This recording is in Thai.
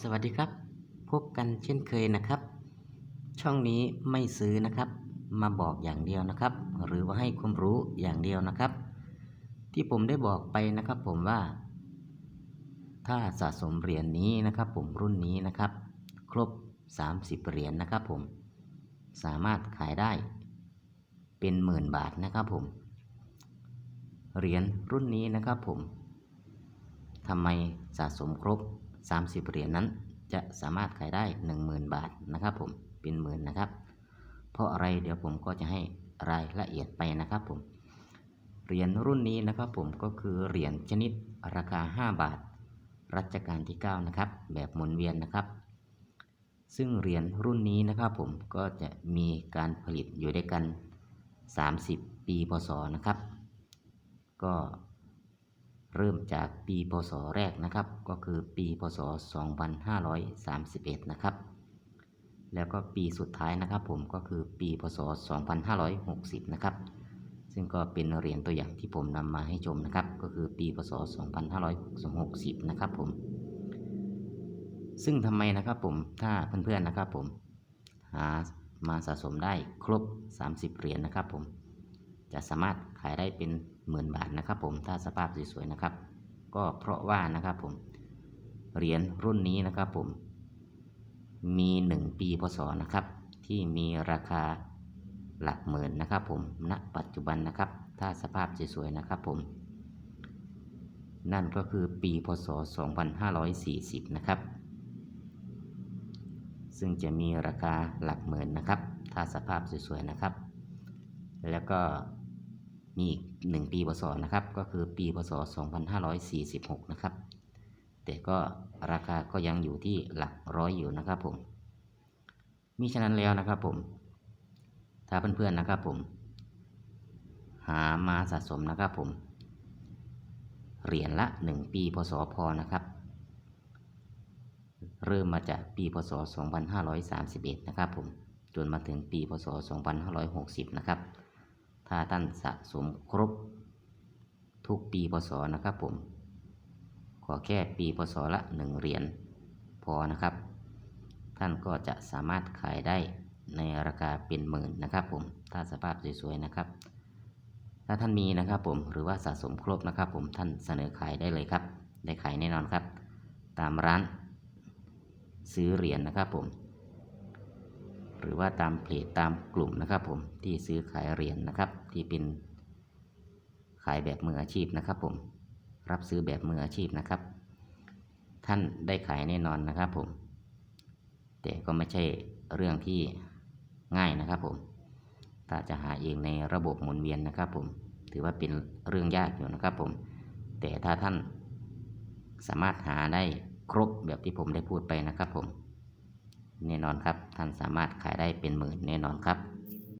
สวัสดีครับ พบกันเช่นเคยนะครับ ช่องนี้ไม่ซื้อนะครับ มาบอกอย่างเดียวนะครับ หรือว่าให้ความรู้อย่างเดียวนะครับ ที่ผมได้บอกไปนะครับ ผมว่า ถ้าสะสมเหรียญนี้นะครับ ผมรุ่นนี้นะครับ ครบ 30 เหรียญนะครับ ผมสามารถขายได้ เป็นหมื่นบาทนะครับ ผมเหรียญรุ่นนี้นะครับ ผมทำไมสะสมครบ 30 เหรียญนั้น จะสามารถขายได้ 10,000 บาทนะครับผมเป็นหมื่นนะครับ เพราะอะไรเดี๋ยวผมก็จะให้รายละเอียดไปนะครับผมเหรียญรุ่นนี้นะครับผมก็คือเหรียญชนิดราคา 5 บาท รัชกาลที่ 9 นะครับ แบบหมุนเวียนนะครับ ซึ่งเหรียญรุ่นนี้นะครับผมก็จะมีการผลิตอยู่ด้วยกัน 30 ปีพศนะครับ ก็ เริ่มจากปีพศแรกนะครับ ก็คือปีพศ 2531 นะครับ แล้วก็ปีสุดท้ายนะครับ ผมก็คือปีพศ 2560 นะครับ ซึ่งก็เป็นเหรียญตัวอย่างที่ผมนำมาให้ชมนะครับ ก็คือปีพศ 2560 นะครับผม ซึ่งทำไมนะครับผม ถ้าเพื่อนๆนะครับผม หามาสะสมได้ครบ 30 เหรียญนะครับผม จะสามารถขายได้เป็นหมื่นบาทนะครับ ผมถ้าสภาพสวยๆนะครับ ก็เพราะว่านะครับผมเหรียญรุ่นนี้นะครับผมมี 1 ปีพศนะครับ ที่มีราคาหลักหมื่นนะครับผมณปัจจุบันนะครับ ถ้าสภาพสวยๆนะครับผม นั่นก็คือปีพศ 2540 นะครับ ซึ่งจะมีราคาหลักหมื่นนะครับ ถ้าสภาพสวยๆนะครับ แล้วก็ มีอีกหนึ่งปีพศนะครับ ก็คือปีพศ 2546 นะครับ แต่ก็ราคาก็ยังอยู่ที่หลักร้อยอยู่นะครับผมมิฉะนั้นแล้วนะครับผม ถ้าเพื่อนๆนะครับผม หามาสะสมนะครับผม เหรียญละ 1 ปีพศพอนะครับ เริ่มมาจากปีพศ 2531 นะครับผม จนมาถึงปีพศ 2560 นะครับ ถ้าท่านสะสมครบ ทุกปีพศนะครับผม ขอแค่ปีพศละ1เหรียญพอนะครับ ท่านก็จะสามารถขายได้ในราคาเป็นหมื่นนะครับผม ถ้าสภาพสวยๆนะครับ ถ้าท่านมีนะครับผม หรือว่าสะสมครบนะครับผม ท่านเสนอขายได้เลยครับ ได้ขายแน่นอนครับ ตามร้านซื้อเหรียญนะครับผม หรือว่าตามเพจตามกลุ่มนะครับผมที่ซื้อขายเหรียญนะครับ ที่เป็นขายแบบมืออาชีพนะครับ ผมรับซื้อแบบมืออาชีพนะครับ ท่านได้ขายแน่นอนนะครับผม แต่ก็ไม่ใช่เรื่องที่ง่ายนะครับผมถ้าจะหาเองในระบบหมุนเวียนนะครับ ผมถือว่าเป็นเรื่องยากอยู่นะครับผม แต่ถ้าท่านสามารถหาได้ครบแบบที่ผมได้พูดไปนะครับผม แน่นอนครับ ท่านสามารถขายได้เป็นหมื่นแน่นอนครับ